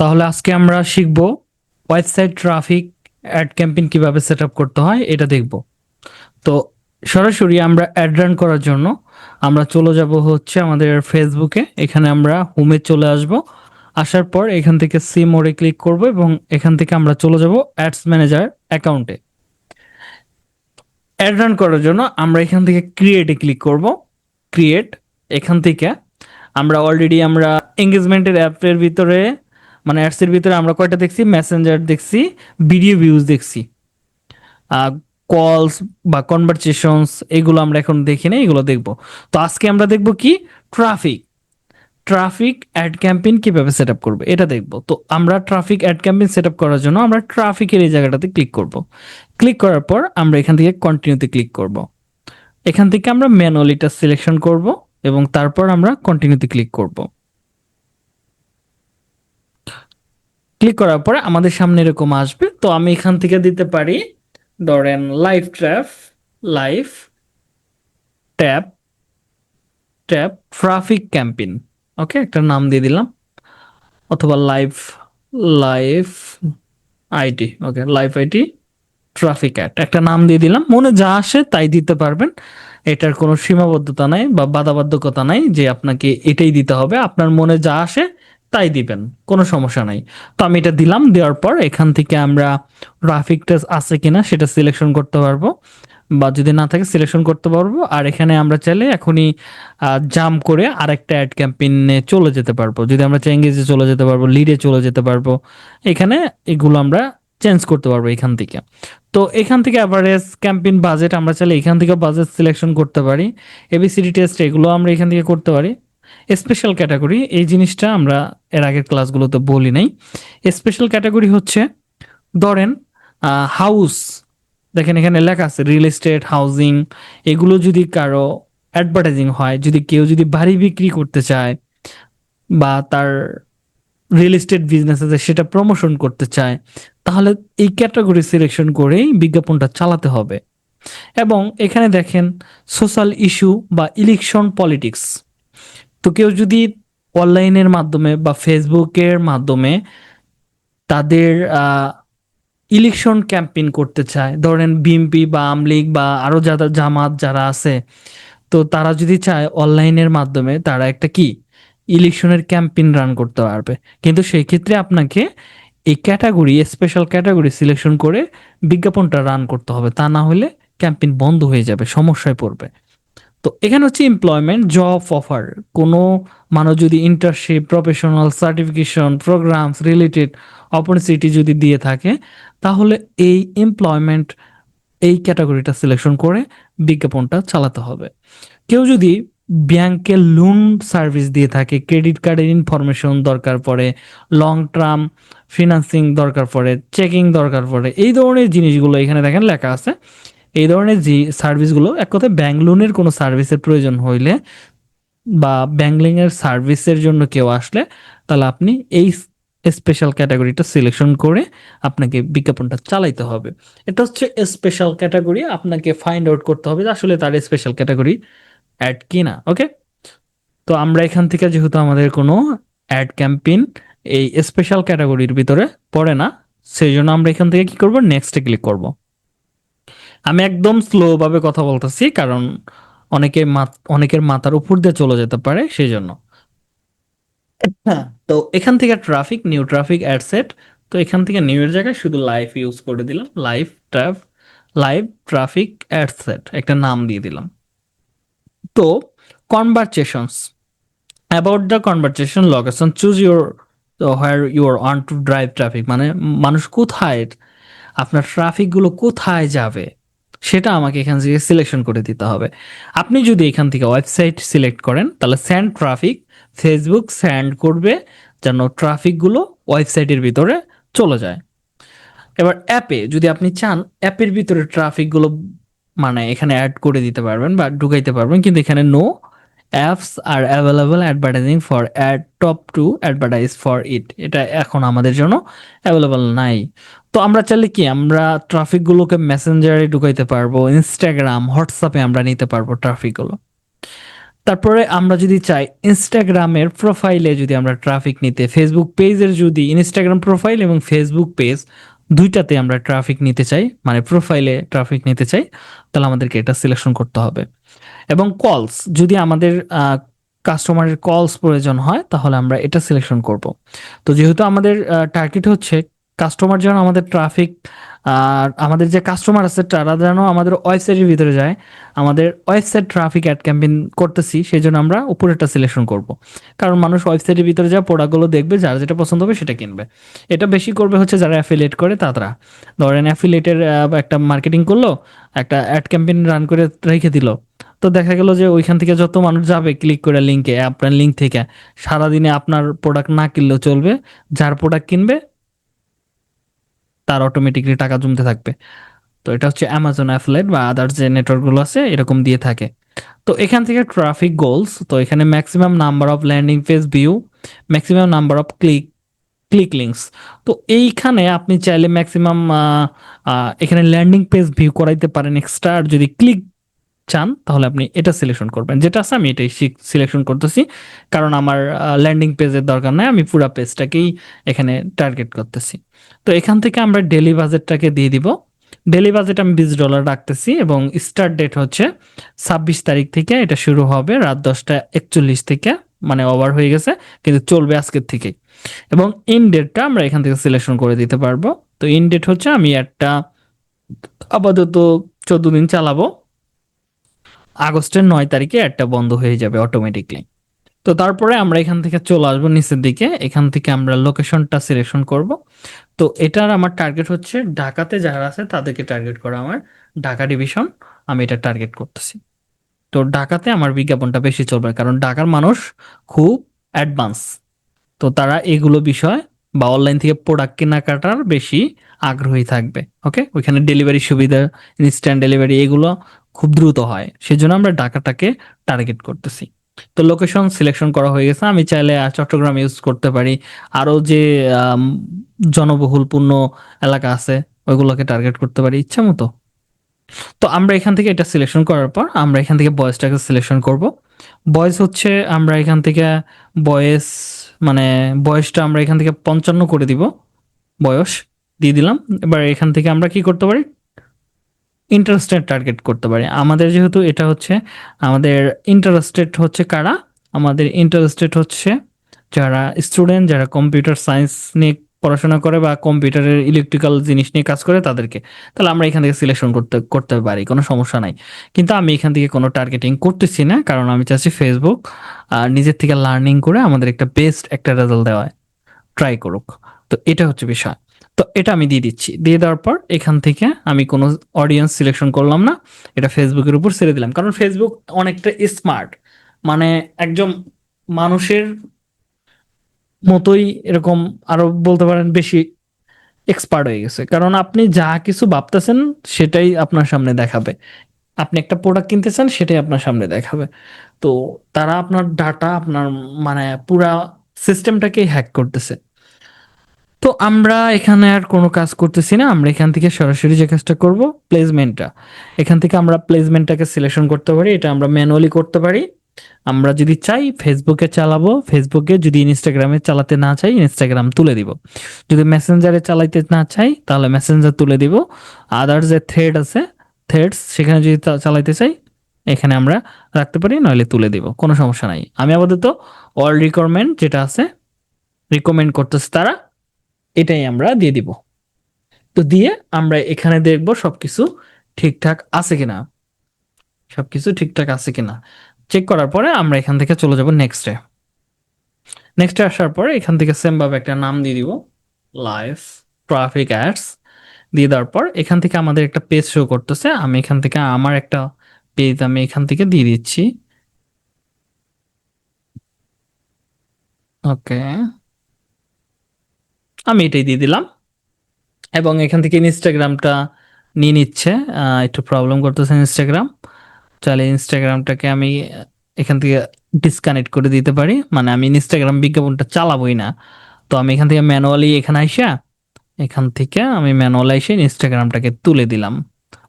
তাহলে আজকে আমরা শিখব ওয়েবসাইট ট্রাফিক অ্যাড ক্যাম্পেইন কীভাবে সেট আপ করতে হয়, এটা দেখব। তো সরাসরি আমরা অ্যাড রান করার জন্য আমরা চলে যাব হচ্ছে আমাদের ফেসবুকে এখানে আমরা হোমে চলে আসব। আসার পর এখান থেকে সি মোড়ে ক্লিক করব এবং এখান থেকে আমরা চলে যাব অ্যাডস ম্যানেজার অ্যাকাউন্টে অ্যাড রান করার জন্য আমরা এখান থেকে ক্রিয়েটে ক্লিক করব। ক্রিয়েট এখান থেকে আমরা অলরেডি আমরা এঙ্গেজমেন্টের অ্যাপের ভিতরে মানে অ্যাডসের ভিতরে আমরা কয়টা দেখছি? মেসেঞ্জার দেখছি ভিডিও ভিউজ দেখছি। কলস বা কনভারসেশনস এগুলো আমরা এখন দেখি না এগুলো দেখব। তো আজকে আমরা দেখব কি? ট্রাফিক ট্রাফিক অ্যাড ক্যাম্পেইন কীভাবে সেট আপ করবে? এটা দেখব। তো আমরা traffic ad campaign set up করার জন্য আমরা ট্রাফিকের এই জায়গাটাতে ক্লিক করব। ক্লিক করার পর আমরা এখান থেকে কন্টিনিউতে ক্লিক করব। এখান থেকে আমরা ম্যানুয়ালিটা সিলেকশন করব এবং তারপর আমরা কন্টিনিউতে ক্লিক করব। ক্লিক করার পরে আমাদের সামনে এরকম আসবে। তো আমি এখান থেকে দিতে পারি, ধরেন live trap live tap tap traffic campaign okay একটা নাম দিয়ে দিলাম। অথবা live live IT okay live IT traffic ad একটা নাম দিয়ে দিলাম। মনে যা আসে তাই দিতে পারবেন। এটার কোনো সীমাবদ্ধতা নাই বা বাধাবাধ্যকতা নাই যে আপনাকে এটাই দিতে হবে। আপনার মনে যা আসে তাই দিবেন, কোনো সমস্যা নাই। তো আমি এটা দিলাম, দেওয়ার পর এখান থেকে আমরা ট্রাফিকটা আছে কিনা সেটা সিলেকশন করতে পারব বা যদি না থাকে সিলেকশন করতে পারব। আর এখানে আমরা চাইলে এখনই জাম করে আরেকটা অ্যাড ক্যাম্পেইনে চলে যেতে পারব। যদি আমরা চেঙ্গেজে চলে যেতে পারব লিডে চলে যেতে পারব, এখানে এগুলো আমরা চেঞ্জ করতে পারব এখান থেকে। তো এখান থেকে অ্যাভারেজ ক্যাম্পেইন বাজেট আমরা চাইলে এখান থেকে বাজেট সিলেকশন করতে পারি। এবিসিডি টেস্ট এগুলো আমরা এখান থেকে করতে পারি। স্পেশাল ক্যাটাগরি এই জিনিসটা আমরা এর আগের ক্লাসগুলোতে বলি নাই। স্পেশাল ক্যাটাগরি হচ্ছে, ধরেন হাউস দেখেন এখানে লেখা আছে রিয়েল এস্টেট হাউজিং এগুলো যদি কারও অ্যাডভার্টাইজিং হয়, যদি কেউ যদি বাড়ি বিক্রি করতে চায় বা তার রিয়েল এস্টেট বিজনেস আছে, সেটা প্রমোশন করতে চায়, তাহলে এই ক্যাটাগরি সিলেকশন করেই বিজ্ঞাপনটা চালাতে হবে। এবং এখানে দেখেন সোশ্যাল ইস্যু বা ইলেকশন পলিটিক্স তো কেউ যদি অনলাইনের মাধ্যমে বা ফেসবুকের মাধ্যমে তাদের ইলেকশন ক্যাম্পেইন করতে চায়, ধরেন বিএমপি বা আমলিগ বা আরও যারা জামাত যারা আছে, তো তারা যদি চায় অনলাইনের মাধ্যমে তারা একটা কি ইলেকশনের ক্যাম্পেইন রান করতে পারবে। কিন্তু সেই ক্ষেত্রে আপনাকে এই ক্যাটাগরি স্পেশাল ক্যাটাগরি সিলেকশন করে বিজ্ঞাপনটা রান করতে হবে। তা না হলে ক্যাম্পেইন বন্ধ হয়ে যাবে, সমস্যায় পড়বে। তো এখানে হচ্ছে এমপ্লয়মেন্ট জব অফার কোনো মানুষ যদি internship professional certification programs related opportunity যদি দিয়ে থাকে, তাহলে এই এমপ্লয়মেন্ট এই ক্যাটাগরিটা সিলেকশন করে বিজ্ঞাপনটা চালাতে হবে। কেউ যদি ব্যাংকে লোন সার্ভিস দিয়ে থাকে ক্রেডিট কার্ডের ইনফরমেশন দরকার পড়ে লং টার্ম ফিনান্সিং দরকার পড়ে চেকিং দরকার পড়ে, এই ধরনের জিনিসগুলো এখানে দেখেন লেখা আছে। এই ধরনের যে সার্ভিসগুলো এক কথায় ব্যাংক লোনের কোনো সার্ভিসের প্রয়োজন হইলে বা ব্যাংলিংয়ের সার্ভিসের জন্য কেউ আসলে তাহলে আপনি এই স্পেশাল ক্যাটাগরিটা সিলেকশন করে আপনাকে বিজ্ঞাপনটা চালাইতে হবে। এটা হচ্ছে স্পেশাল ক্যাটাগরি আপনাকে ফাইন্ড আউট করতে হবে যে আসলে তার স্পেশাল ক্যাটাগরি অ্যাড কিনা ওকে তো আমরা এখান থেকে যেহেতু আমাদের কোনো অ্যাড ক্যাম্পেইন এই স্পেশাল ক্যাটাগরির ভিতরে পড়ে না, সেই জন্য আমরা এখান থেকে কি করব? নেক্সটে ক্লিক করব। আমি একদম স্লো ভাবে কথা বলতেছি কারণ অনেকে অনেকের মাথার উপর দিয়ে চলে যেতে পারে সেই জন্য তো এখান থেকে ট্রাফিক নিউ ট্রাফিক অ্যাডসেট তো এখান থেকে নিউ এর জায়গায় শুধু লাইভ ইউজ করে দিলাম live traffic live traffic ad set একটা নাম দিয়ে দিলাম। তো conversations about the conversation location choose your where your on to drive traffic মানে মানুষ কোথায় আপনার ট্রাফিকগুলো কোথায় যাবে সেটা আমাকে এখান থেকে সিলেকশন করে দিতে হবে। আপনি যদি এখান থেকে ওয়েবসাইট সিলেক্ট করেন, তাহলে স্যান্ড ট্রাফিক ফেসবুক স্যান্ড করবে, যেন ট্রাফিকগুলো ওয়েবসাইটের ভিতরে চলে যায়। এবার অ্যাপে যদি আপনি চান অ্যাপের ভিতরে ট্রাফিকগুলো মানে এখানে অ্যাড করে দিতে পারবেন বা ঢুকাইতে পারবেন, কিন্তু এখানে no apps are available advertising for ad top to advertise for it এটা এখন আমাদের জন্য অ্যাভেলেবল নাই। তো আমরা চাইলে কি, আমরা ট্রাফিকগুলোকে মেসেঞ্জারে ঢুকাইতে পারব ইনস্টাগ্রাম হোয়াটসঅ্যাপে আমরা নিতে পারব ট্রাফিকগুলো তারপরে আমরা যদি চাই ইনস্টাগ্রামের প্রোফাইলে যদি আমরা ট্রাফিক নিতে ফেসবুক পেজের যদি ইনস্টাগ্রাম প্রোফাইল এবং ফেসবুক পেজ দুইটাতে আমরা ট্রাফিক নিতে চাই মানে প্রোফাইলে ট্রাফিক নিতে চাই, তাহলে আমাদেরকে এটা সিলেকশন করতে হবে। এবং কলস যদি আমাদের কাস্টমারের কলস প্রয়োজন হয়, তাহলে আমরা এটা সিলেকশন করব। তো যেহেতু আমাদের টার্গেট হচ্ছে কাস্টমার যেন আমাদের ট্রাফিক আর আমাদের যে কাস্টমার আছে, তারা যেন আমাদের ওয়েবসাইটের ভিতরে যায়, আমাদের ওয়েবসাইট ট্রাফিক অ্যাড ক্যাম্পেইন করতেছি সেই জন্য আমরা উপরেরটা সিলেকশন করব। কারণ মানুষ ওয়েবসাইটের ভিতরে যা প্রোডাক্টগুলো দেখবে, যার যেটা পছন্দ হবে সেটা কিনবে। এটা বেশি করবে হচ্ছে যারা অ্যাফিলিয়েট করে তারা। ধরেন অ্যাফিলিয়েটের একটা মার্কেটিং করল, একটা অ্যাড ক্যাম্পেইন রান করে রেখে দিল। তো দেখা গেল যে ওইখান থেকে যত মানুষ যাবে ক্লিক করে লিঙ্কে আপনার লিঙ্ক থেকে, সারাদিনে আপনার প্রোডাক্ট না কিনলেও চলবে, যার প্রোডাক্ট কিনবে তার অটোমেটিকলি টাকা জমতে থাকবে। তো এটা হচ্ছে অ্যামাজন অ্যাফলেট বা আদার্স যে নেটওয়ার্কগুলো আছে, এরকম দিয়ে থাকে। তো এখান থেকে ট্রাফিক গোলস তো এখানে maximum number of landing page view maximum number of click click links তো এইখানে আপনি চাইলে ম্যাক্সিমাম এখানে ল্যান্ডিং পেজ ভিউ করাইতে পারেন এক্সট্রা আর যদি ক্লিক চান, তাহলে আপনি এটা সিলেকশন করবেন। যেটা আছে আমি এটাই সিলেকশন করতেছি। কারণ আমার ল্যান্ডিং পেজের দরকার নাই, আমি পুরো পেজটাকেই এখানে টার্গেট করতেছি। তো এখান থেকে আমরা ডেলি বাজেটটাকে দিয়ে দিব। ডেলি বাজেট আমি বিশ ডলার রাখতেছি এবং স্টার্ট ডেট হচ্ছে ছাব্বিশ তারিখ থেকে, এটা শুরু হবে রাত দশটা একচল্লিশ থেকে মানে ওভার হয়ে গেছে, কিন্তু চলবে আজকের থেকে। এবং ইন ডেটটা আমরা এখান থেকে সিলেকশন করে দিতে পারব। তো ইন ডেট হচ্ছে আমি একটা আপাতত চোদ্দ দিন চালাবো। আগস্টের নয় তারিখে একটা বন্ধ হয়ে যাবে অটোমেটিকলি তো তারপরে আমরা এখান থেকে চলে আসব নিচের দিকে। এখান থেকে আমরা লোকেশনটা সিলেকশন করব। তো এটার আমার টার্গেট হচ্ছে ঢাকাতে যারা আছে তাদেরকে টার্গেট করা আমার ঢাকা ডিভিশন আমি এটা টার্গেট করতেছি। তো ঢাকাতে আমার বিজ্ঞাপনটা বেশি চলবে কারণ ঢাকার মানুষ খুব অ্যাডভান্স তো তারা এগুলো বিষয় বা অনলাইন থেকে প্রোডাক্ট কেনাকাটার বেশি আগ্রহী থাকবে ওকে ওইখানে ডেলিভারি সুবিধা ইনস্ট্যান্ট ডেলিভারি এগুলো খুব দ্রুত হয়। সেজন্য আমরা ঢাকাটাকে টার্গেট করতেছি। তো লোকেশন সিলেকশন করা হয়ে গেছে। আমি চাইলে চট্টগ্রাম ইউজ করতে পারি। আরও যে জনবহুলপূর্ণ এলাকা আছে, ওইগুলোকে টার্গেট করতে পারি ইচ্ছা মতো। তো আমরা এখান থেকে এটা সিলেকশন করার পর আমরা এখান থেকে বয়েসটাকে সিলেকশন করব। বয়েস হচ্ছে, আমরা এখান থেকে বয়েস মানে বয়সটা আমরা এখান থেকে পঞ্চান্ন করে দিব, বয়স দিয়ে দিলাম। এবার এখান থেকে আমরা কি করতে পারি? ইন্টারেস্টেড টার্গেট করতে পারি। আমাদের যেহেতু এটা হচ্ছে, আমাদের ইন্টারেস্টেড হচ্ছে কারা? আমাদের ইন্টারেস্টেড হচ্ছে যারা স্টুডেন্ট যারা কম্পিউটার সায়েন্স নিয়ে পড়াশোনা করে বা কম্পিউটারের ইলেকট্রিক্যাল জিনিস নিয়ে কাজ করে তাদেরকে, তাহলে আমরা এখান থেকে সিলেকশন করতে করতে পারি, কোনো সমস্যা নাই। কিন্তু আমি এখান থেকে কোনো টার্গেটিং করতেছি না, কারণ আমি চাচ্ছি ফেসবুক আর নিজের থেকে লার্নিং করে আমাদের একটা বেস্ট একটা রেজাল্ট দেওয়ায় ট্রাই করুক। তো এটা হচ্ছে বিষয়। তো এটা আমি দিয়ে দিচ্ছি। দিয়ে দেওয়ার পর এখান থেকে আমি কোনো অডিয়েন্স সিলেকশন করলাম না, এটা ফেসবুকের উপর ছেড়ে দিলাম। কারণ ফেসবুক অনেকটা স্মার্ট মানে একজন মানুষের মতোই এরকম আরও বলতে পারেন বেশি এক্সপার্ট হয়ে গেছে। কারণ আপনি যা কিছু ভাবতেছেন সেটাই আপনার সামনে দেখাবে। আপনি একটা প্রোডাক্ট কিনতেছেন সেটাই আপনার সামনে দেখাবে। তো তারা আপনার ডাটা আপনার মানে পুরা সিস্টেমটাকেই হ্যাক করতেছে। তো আমরা এখানে আর কোনো কাজ করতেছি না। আমরা এখান থেকে সরাসরি যে কাজটা করব প্লেসমেন্টটা এখান থেকে আমরা প্লেসমেন্টটাকে সিলেকশন করতে পারি। এটা আমরা ম্যানুয়ালি করতে পারি। আমরা যদি চাই ফেসবুকে চালাবো ফেসবুকে যদি ইনস্টাগ্রামে চালাতে না চাই ইনস্টাগ্রাম তুলে দিব। যদি মেসেঞ্জারে চালাইতে না চাই, তাহলে মেসেঞ্জার তুলে দিব। আদার যে থ্রেড আছে থ্রেডস সেখানে যদি চালাইতে চাই, এখানে আমরা রাখতে পারি, নইলে তুলে দিব। কোনো সমস্যা নাই। আমি আপাতত অল রিকোয়ারমেন্ট যেটা আছে রিকমেন্ড করতেছে তারা, এটাই আমরা দিয়ে দিব। তো দিয়ে আমরা এখানে দেখব সবকিছু ঠিকঠাক আছে কিনা। সবকিছু ঠিকঠাক আছে কিনা। চেক করার পরে আমরা এখান থেকে চলে যাব নেক্সটে নেক্সটে আসার পরে এখান থেকে সেম ভাবে একটা নাম দিয়ে দিব লাইভ ট্রাফিক অ্যাডস দিয়ে দেওয়ার পর এখান থেকে আমাদের একটা পেজ শো করতেছে, আমি এখান থেকে আমার একটা পেজ আমি এখান থেকে দিয়ে দিচ্ছি। ওকে আমি এটাই দিয়ে দিলাম। এবং এখান থেকে ইনস্টাগ্রামটা নিয়ে নিচ্ছে একটু প্রবলেম করতেছে ইনস্টাগ্রাম তাহলে ইনস্টাগ্রামটাকে আমি এখান থেকে ডিসকানেক্ট করে দিতে পারি। মানে আমি ইনস্টাগ্রাম বিজ্ঞাপনটা চালাবোই না। তো আমি এখান থেকে ম্যানুয়ালি এখানে আইসা, এখান থেকে আমি ম্যানুয়াল এসে ইনস্টাগ্রামটাকে তুলে দিলাম।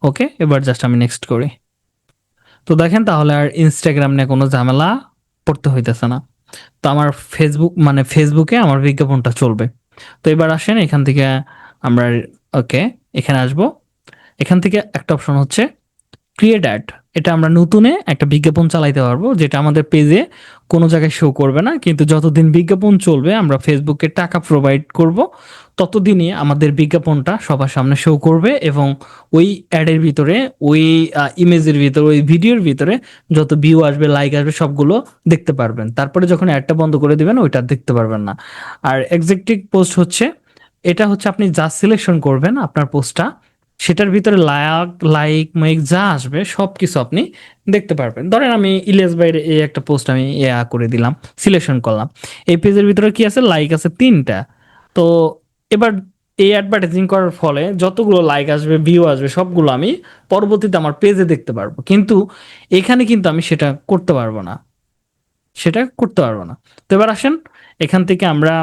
ওকে এবার জাস্ট আমি নেক্সট করি। তো দেখেন তাহলে আর ইনস্টাগ্রাম নিয়ে কোনো ঝামেলা পড়তে হইতেছে না। তো আমার ফেসবুক মানে ফেসবুকে আমার বিজ্ঞাপনটা চলবে। তো এবার আসেন এখান থেকে আমরা ওকে এখানে আসব। এখান থেকে একটা অপশন হচ্ছে ক্রিয়েট অ্যাড এটা আমরা নতুনে একটা বিজ্ঞাপন চালাইতে পারব, যেটা আমাদের পেজে কোনো জায়গায় শো করবে না। কিন্তু যতদিন বিজ্ঞাপন চলবে, আমরা ফেসবুকে টাকা প্রোভাইড করব, ততদিনই আমাদের বিজ্ঞাপনটা সবার সামনে শো করবে এবং ওই অ্যাডের ভিতরে, ওই ইমেজের ভিতরে, ওই ভিডিওর ভিতরে যত ভিউ আসবে লাইক আসবে, সবগুলো দেখতে পারবেন। তারপরে যখন অ্যাডটা বন্ধ করে দিবেন, ওইটা দেখতে পারবেন না। আর এক্সেকটিভ পোস্ট হচ্ছে, এটা হচ্ছে আপনি যা সিলেকশন করবেন, আপনার পোস্টটা সেটার ভিতরে লাইক লাইক, মাইক যা আসবে সব কিছু আপনি দেখতে পারবেন। ধরেন আমি ইলিয়াস বাইরে এই একটা পোস্ট আমি এয়া করে দিলাম, সিলেকশন করলাম। এই পেজের ভিতরে কি আছে? লাইক আছে তিনটা। তো এবার এই অ্যাডভার্টাইজিং করার ফলে যতগুলো লাইক আসবে ভিউ আসবে, সবগুলো আমি পরবর্তীতে আমার পেজে দেখতে পারব। কিন্তু এখানে কিন্তু আমি সেটা করতে পারব না। সেটা করতে পারব না। তো এবার আসেন, এখান থেকে আমরা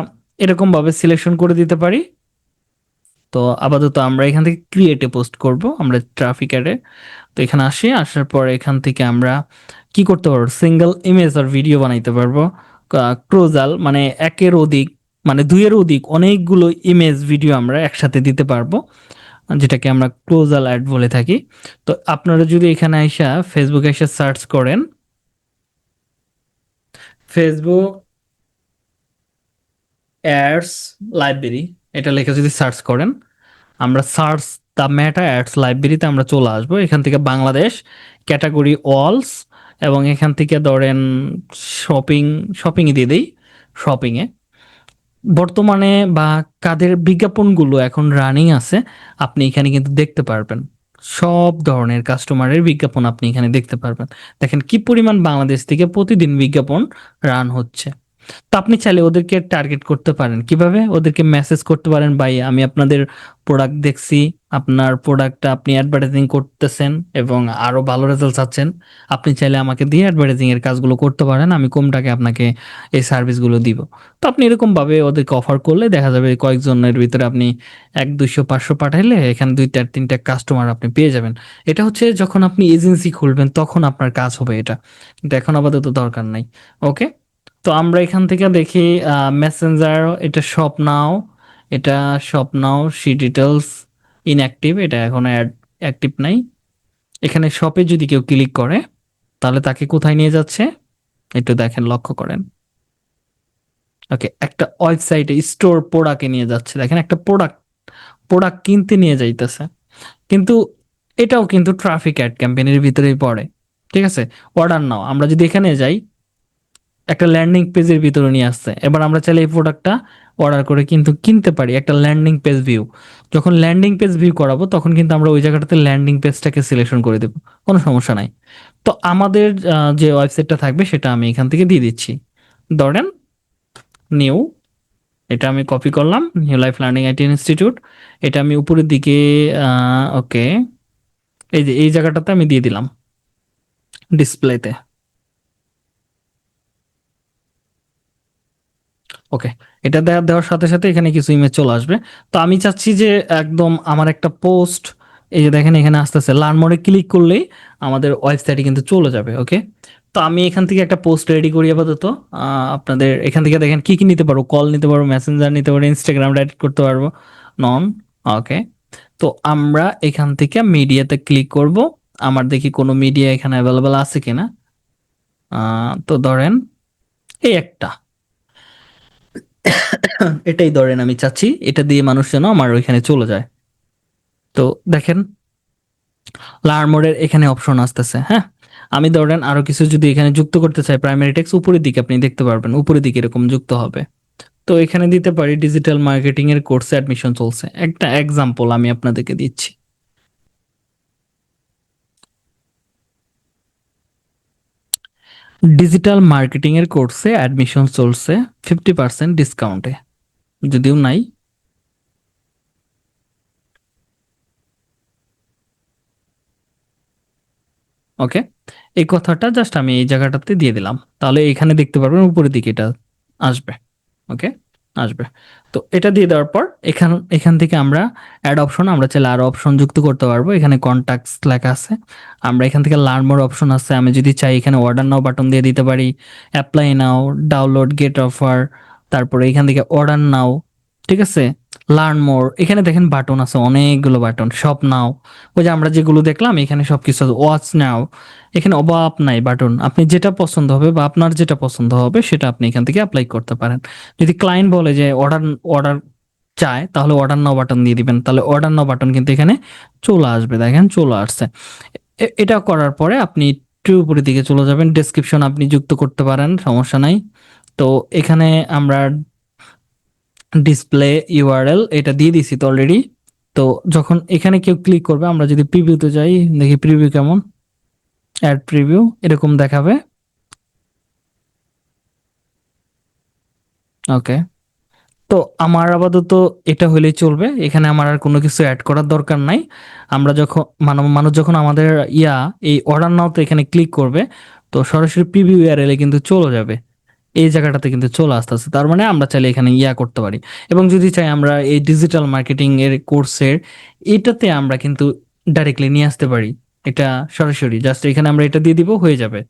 এরকমভাবে সিলেকশন করে দিতে পারি। তো আপাতত আমরা এখান থেকে ক্রিয়েটে পোস্ট করব, আমরা ট্রাফিক অ্যাডে তো এখানে আসি, আসার পর এখান থেকে আমরা কি করতে পারব? সিঙ্গেল ইমেজ আর ভিডিও বানাইতে পারব। ক্রোজাল মানে একের অধিক মানে দুইয়ের অধিক অনেকগুলো ইমেজ ভিডিও আমরা একসাথে দিতে পারব, যেটাকে আমরা ক্লোজাল অ্যাড বলে থাকি। তো আপনারা যদি এখানে আইসা ফেসবুকে এসে সার্চ করেন ফেসবুক অ্যাডস লাইব্রেরি এটা লিখে যদি সার্চ করেন, আমরা সার্চ দ্য ম্যাটা অ্যাডস লাইব্রেরিতে আমরা চলে আসব। এখান থেকে বাংলাদেশ ক্যাটাগরি অলস এবং এখান থেকে ধরেন শপিং শপিংয়ে দিয়ে দিই শপিংয়ে বর্তমানে বা কাদের বিজ্ঞাপনগুলো এখন রানিং আছে, আপনি এখানে কিন্তু দেখতে পারবেন। সব ধরনের কাস্টমারের বিজ্ঞাপন আপনি এখানে দেখতে পারবেন। দেখেন কি পরিমাণ বাংলাদেশ থেকে প্রতিদিন বিজ্ঞাপন রান হচ্ছে। তো আপনি চাইলে ওদেরকে টার্গেট করতে পারেন। কীভাবে? ওদেরকে মেসেজ করতে পারেন, ভাই, আমি আপনাদের প্রোডাক্ট দেখছি, আপনার প্রোডাক্টটা আপনি অ্যাডভার্টাইজিং করতেছেন এবং আরও ভালো রেজাল্ট চাচ্ছেন আপনি চাইলে আমাকে দিয়ে অ্যাডভার্টাইজিং এর কাজগুলো করতে পারেন, আমি কম আপনাকে এই সার্ভিসগুলো দিব। তো আপনি এরকম ভাবে ওদেরকে অফার করলে দেখা যাবে কয়েকজনের ভিতরে আপনি এক, দুইশো, পাঁচশো পাঠাইলে এখানে দুই, চার, তিনটা কাস্টমার আপনি পেয়ে যাবেন। এটা হচ্ছে যখন আপনি এজেন্সি খুলবেন, তখন আপনার কাজ হবে এটা। কিন্তু এখন আপাতত দরকার নাই ওকে তো আমরা এখান থেকে দেখি মেসেঞ্জার এটা শপ নাও এটা shop now see details inactive এটা এখন অ্যাক্টিভ নাই। এখানে শপে যদি কেউ ক্লিক করে, তাহলে তাকে কোথায় নিয়ে যাচ্ছে? একটু দেখেন, লক্ষ্য করেন। ওকে একটা ওয়েবসাইটে স্টোর প্রোডাক্টে নিয়ে যাচ্ছে। দেখেন, একটা প্রোডাক্ট প্রোডাক্ট কিনতে নিয়ে যাইতেছে। কিন্তু এটাও কিন্তু ট্রাফিক অ্যাড ক্যাম্পেইনের ভিতরেই পড়ে। ঠিক আছে? অর্ডার নাও আমরা যদি এখানে যাই একটা ল্যান্ডিং পেজের ভিতরে নিয়ে আসছে। এবার আমরা চাইলে এই প্রোডাক্টটা অর্ডার করে কিন্তু কিনতে পারি, একটা ল্যান্ডিং পেজ ভিউ যখন ল্যান্ডিং পেজ ভিউ করাবো, তখন কিন্তু আমরা ওই জায়গাটাতে ল্যান্ডিং পেজটাকে সিলেকশন করে দেবো। কোনো সমস্যা নাই। তো আমাদের যে ওয়েবসাইটটা থাকবে, সেটা আমি এখান থেকে দিয়ে দিচ্ছি। ধরেন নিউ এটা আমি কপি করলাম new life learning IT institute এটা আমি উপরের দিকে ওকে এই যে, এই জায়গাটাতে আমি দিয়ে দিলাম। ডিসপ্লেতে ওকে এটা দেওয়া দেওয়ার সাথে সাথে এখানে কিছু ইমেজ চলে আসবে। তো আমি চাচ্ছি যে একদম আমার একটা পোস্ট এই যে দেখেন এখানে আসতেছে লার্ন মোডে ক্লিক করলেই আমাদের ওয়েবসাইটে কিন্তু চলে যাবে ওকে তো আমি এখান থেকে একটা পোস্ট রেডি করি আপাতত। আপনাদের এখান থেকে দেখেন কি কি নিতে পারব? কল নিতে পারব মেসেঞ্জার নিতে পারব ইনস্টাগ্রাম ডাইরেক্ট করতে পারব নন ওকে তো আমরা এখান থেকে মিডিয়াতে ক্লিক করব। আমার দেখি কোনো মিডিয়া এখানে অ্যাভেলেবেল আছে কিনা? তো ধরেন এই একটা। এটাই ধরেন আমি চাচ্ছি, এটা দিয়ে মানুষ যেন আমার ওইখানে চলে যায়। তো দেখেন লার্ন মোডের এখানে অপশন আসতেছে হ্যাঁ? আমি ধরেন আরও কিছু যদি এখানে যুক্ত করতে চাই প্রাইমারি টেক্সট উপরের দিকে আপনি দেখতে পারবেন, উপরের দিকে এরকম যুক্ত হবে। তো এখানে দিতে পারি ডিজিটাল মার্কেটিং এর কোর্সে অ্যাডমিশন চলছে। একটা এক্সাম্পল আমি আপনাদেরকে দিচ্ছি। ডিজিটাল মার্কেটিং এর কোর্সে অ্যাডমিশন চলছে ফিফটি পার্সেন্ট ডিসকাউন্টে যদিও নাই। ওকে এই কথাটা জাস্ট আমি এই জায়গাটাতে দিয়ে দিলাম। তাহলে এখানে দেখতে পারবেন উপরের দিকে এটা আসবে। ওকে আসবে। তো এটা দিয়ে দেওয়ার পর এখান এখান থেকে আমরা অ্যাড অপশন আমরা চাইলে আরও অপশন যুক্ত করতে পারব। এখানে কন্ট্যাক্টস লেখা আছে। আমরা এখান থেকে লার্ন মোর অপশন আছে। আমি যদি চাই এখানে অর্ডার নাও বাটন দিয়ে দিতে পারি apply now download get offer তারপরে এখান থেকে অর্ডার নাও ঠিক আছে? লার্ন মোর এখানে দেখেন বাটন আছে, অনেকগুলো বাটন সব নাও ওই যে আমরা যেগুলো দেখলাম, এখানে সব কিছু আছে। ওয়াচ নাও এখানে অভাব নাই বাটন আপনি যেটা পছন্দ হবে বা আপনার যেটা পছন্দ হবে, সেটা আপনি এখান থেকে অ্যাপ্লাই করতে পারেন। যদি ক্লায়েন্ট বলে যে অর্ডার অর্ডার চায়, তাহলে অর্ডার নাও বাটন দিয়ে দিবেন। তাহলে অর্ডার নাও বাটন কিন্তু এখানে চলে আসবে। দেখেন চলে আসছে। এটা করার পরে আপনি একটু উপরের দিকে চলে যাবেন। ডেসক্রিপশন আপনি যুক্ত করতে পারেন, সমস্যা নাই। তো এখানে আমরা ডিসপ্লে ইউআরএল এটা দিয়ে দিছি তো অলরেডি তো যখন এখানে কেউ ক্লিক করবে, আমরা যদি প্রিভিউতে যাই, দেখি প্রিভিউ কেমন। অ্যাড প্রিভিউ এরকম দেখাবে। ওকে তো আমার আপাতত এটা হলেই চলবে। এখানে আমার আর কোনো কিছু অ্যাড করার দরকার নাই। আমরা যখন, মানব, মানুষ যখন আমাদের ইয়া, এই অর্ডার নাও তো এখানে ক্লিক করবে, তো সরাসরি প্রিভিউ এ কিন্তু চলে যাবে। এই জায়গাটাতে কিন্তু চলে আসতে আসতেছে। তার মানে আমরা চাইলে এখানে ইয়া করতে পারি। এবং যদি চাই আমরা এই ডিজিটাল মার্কেটিং এর কোর্সের এটাতে আমরা কিন্তু ডাইরেক্টলি নিয়ে আসতে পারি। এটা সরাসরি জাস্ট এখানে আমরা এটা দিয়ে দিব, হয়ে যাবে।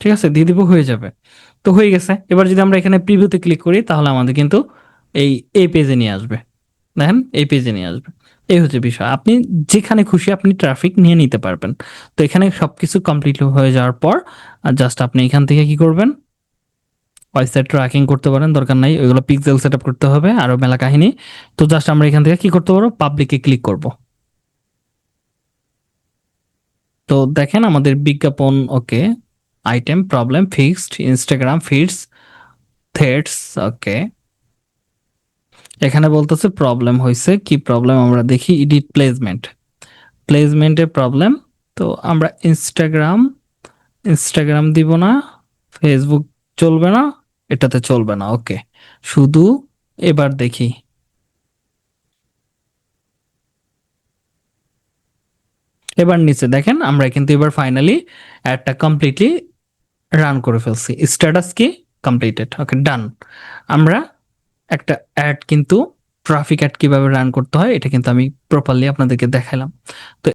ঠিক আছে? দিয়ে দিব, হয়ে যাবে। তো হয়ে গেছে। এবার যদি আমরা এখানে প্রিভিউতে ক্লিক করি, তাহলে আমাদের কিন্তু এই এই পেজে নিয়ে আসবে। দেখেন, এই পেজে নিয়ে আসবে। এই হচ্ছে বিষয়। আপনি যেখানে খুশি আপনি ট্রাফিক নিয়ে নিতে পারবেন। তো এখানে সবকিছু কমপ্লিট হয়ে যাওয়ার পর জাস্ট আপনি এখান থেকে কি করবেন? ওয়েবসাইট ট্র্যাকিং করতে পারেন, দরকার নাই। ওইগুলো পিক্সেল সেট করতে হবে, আরও মেলা কাহিনী। তো জাস্ট আমরা এখান থেকে কি করতে পারব? পাবলিকে ক্লিক করব। তো দেখেন আমাদের বিজ্ঞাপন okay item problem fixed Instagram feeds that's okay এখানে বলতেছে প্রবলেম হয়েছে কি প্রবলেম আমরা দেখি এডিট প্লেসমেন্ট প্লেসমেন্টের প্রবলেম তো আমরা ইনস্টাগ্রাম ইনস্টাগ্রাম দিব না ফেসবুক চলবে না এটাতে চলবে না, ওকে। শুধু এবার দেখি। এবার নিচে দেখেন, আমরা কিন্তু এবার ফাইনালি অ্যাডটা কমপ্লিটলি রান করে ফেলছি। স্ট্যাটাস কি? কমপ্লিটেড ওকে ডান আমরা একটা অ্যাড কিন্তু ট্রাফিক অ্যাড কীভাবে রান করতে হয়, এটা কিন্তু আমি প্রপারলি আপনাদেরকে দেখালাম তো